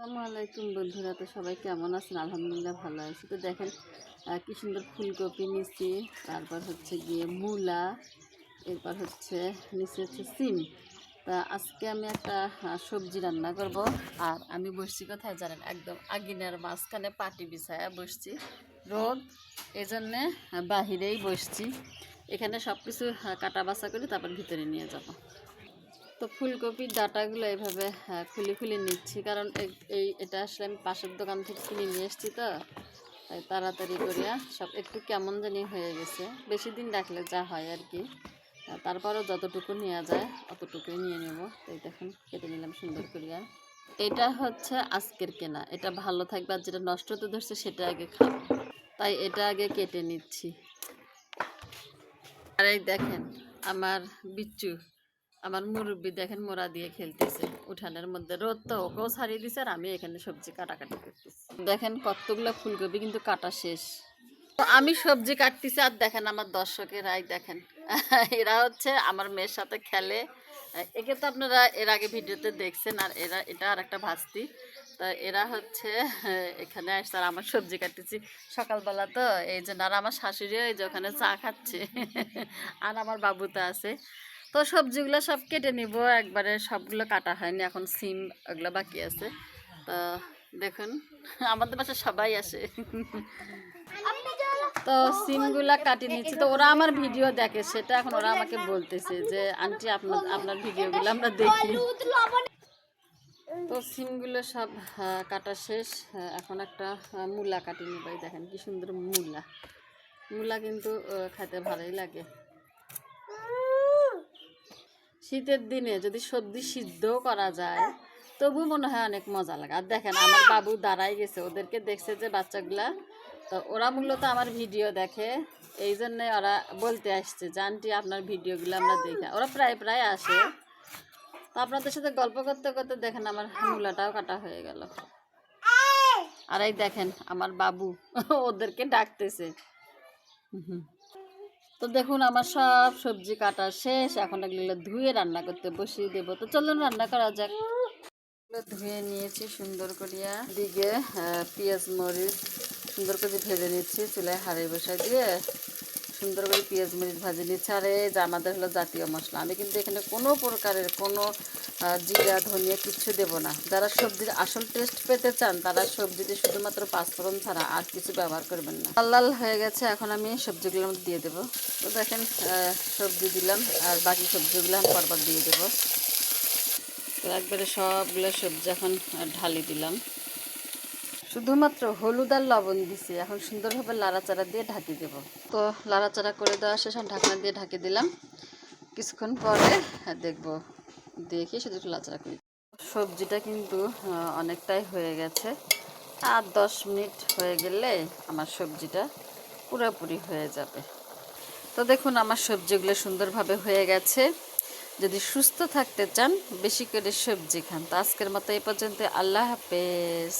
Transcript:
আসসালামু আলাইকুম বন্ধুরা, তো সবাই কেমন আছেন? আলহামদুলিল্লাহ ভালো আছি। তো দেখেন কি সুন্দর ফুলকপি নিচ্ছি। তারপর হচ্ছে গিয়ে মূলা, এরপর হচ্ছে নিচে হচ্ছে সিম। তা আজকে আমি একটা সবজি রান্না করব। আর আমি বসছি কোথায় জানেন? একদম আগিনার মাঝখানে পাটি বিছায়া বসছি। রোদ এই জন্যে বাহিরেই বসছি। এখানে সব কিছু কাটা বাছা করে তারপর ভিতরে নিয়ে যাব। তো ফুলকপির ডাটাগুলো এইভাবে হ্যাঁ, খুলে খুলে নিচ্ছি। কারণ এই- এটা আসলে আমি পাশের দোকান থেকে কিনে নিয়ে এসেছি তো তাই তাড়াতাড়ি করিয়া সব একটু কেমন জানি হয়ে গেছে। বেশি দিন রাখলে যা হয় আর কি। তারপরেও যতটুকু নেওয়া যায় অতটুকুই নিয়ে নেব। তো এটা এখন কেটে নিলাম সুন্দর করিয়া। এটা হচ্ছে আজকের কেনা। এটা ভালো থাকবে আর যেটা নষ্ট হতে ধরছে সেটা আগে খাব। তাই এটা আগে কেটে নিচ্ছি। আর এই দেখেন আমার বিচ্চু আমার মুরব্বি দেখেন মোরা দিয়ে খেলতেছে। উঠানের মধ্যে রোদ তো, ওকেও ছাড়িয়ে দিছে আর আমি এখানে সবজি কাটাকাটি করতেছি। দেখেন কতগুলো ফুলকপি কিন্তু কাটা শেষ। আমি সবজি কাটতেছি আর দেখেন আমার দর্শকেরাই দেখেন। এরা হচ্ছে আমার মেয়ের সাথে খেলে। একে তো আপনারা এর আগে ভিডিওতে দেখছেন আর এরা, এটা আর একটা ভাস্তি। তা এরা হচ্ছে এখানে আসছে আর আমার সবজি কাটতেছি। সকালবেলা তো এই জন্য আর আমার শাশুড়িও এই যে ওখানে চা খাচ্ছে। আর আমার বাবু তো আছে। তো সবজিগুলো সব কেটে নিব একবারে সবগুলো কাটা হয়নি এখন সিম ওগুলো বাকি আছে। তো দেখুন আমাদের বাসায় সবাই আসে। তো সিমগুলা কাটিয়ে নিচ্ছি তো ওরা আমার ভিডিও দেখে সেটা এখন ওরা আমাকে বলতেছে যে আন্টি আপনার আপনার ভিডিওগুলো আমরা দেখি। তো সিমগুলো সব আহ, কাটা শেষ। এখন একটা আহ, মূলা কাটি নিবাই দেখেন কি সুন্দর মূলা। মূলা কিন্তু খেতে ভালোই লাগে। শীতের দিনে যদি সবজি সিদ্ধ করা যায় তবু মনে হয় অনেক মজা লাগে। আর দেখেন, আমার বাবু দাঁড়াই গেছে, ওদেরকে দেখছে যে বাচ্চাগুলা। তো ওরা মূলত আমার ভিডিও দেখে, এই জন্যে ওরা বলতে আসছে যে আপনার ভিডিওগুলো আমরা দেখি। ওরা প্রায় প্রায় আসে। তো আপনাদের সাথে গল্প করতে করতে দেখেন, আমার মূলাটাও কাটা হয়ে গেল। আর এই দেখেন, আমার বাবু, ওদেরকে ডাকতেছে। হুম। তো দেখুন, আমার সব সবজি কাটা শেষ। এখন এগুলো ধুয়ে রান্না করতে বসিয়ে দেবো। তো চলুন, রান্না করা যাক। ধুয়ে নিয়েছি সুন্দর করিয়া। দিকে পেঁয়াজ, মরিচ সুন্দর করে ভেজে নিচ্ছি। চুলায় হাড়ে বসা দিয়ে সুন্দর করে পেঁয়াজ মরিচ ভাজে নিচ্ছি। আর এই যে আমাদের হলো জাতীয় মশলা, আমি কিন্তু এখানে কোনো প্রকারের কোনো জিরা, ধনিয়া কিচ্ছু দেব না। যারা সবজির আসল টেস্ট পেতে চান, তারা সবজিতে শুধুমাত্র পাঁচফোড়ন ছাড়া আর কিছু ব্যবহার করবেন না। লাল হয়ে গেছে, এখন আমি সবজিগুলোর মধ্যে দিয়ে দেবো। তো দেখেন সবজি দিলাম, আর বাকি সবজিগুলো আমি পরপর দিয়ে দেবো। তো একবারে সবগুলো সবজি এখন ঢালি দিলাম। শুধুমাত্র হলুদ আর লবণ দিছি এখন সুন্দরভাবে লাড়াচাড়া দিয়ে ঢাকি দেব। তো লাড়াচাড়া করে দেওয়া শেষ ঢাকনা দিয়ে ঢাকি দিলাম। কিছুক্ষণ পরে হ্যাঁ, দেখব দেখি শুধু একটু লাড়াচাড়া করি। সবজিটা কিন্তু অনেকটাই হয়ে গেছে। আর দশ মিনিট হয়ে গেলে আমার সবজিটা পুরোপুরি হয়ে যাবে। তো দেখুন আমার সবজিগুলো সুন্দরভাবে হয়ে গেছে। যদি সুস্থ থাকতে চান বেশি করে সবজি খান। তো আজকের মতো এই পর্যন্ত আল্লাহ হাফেজ।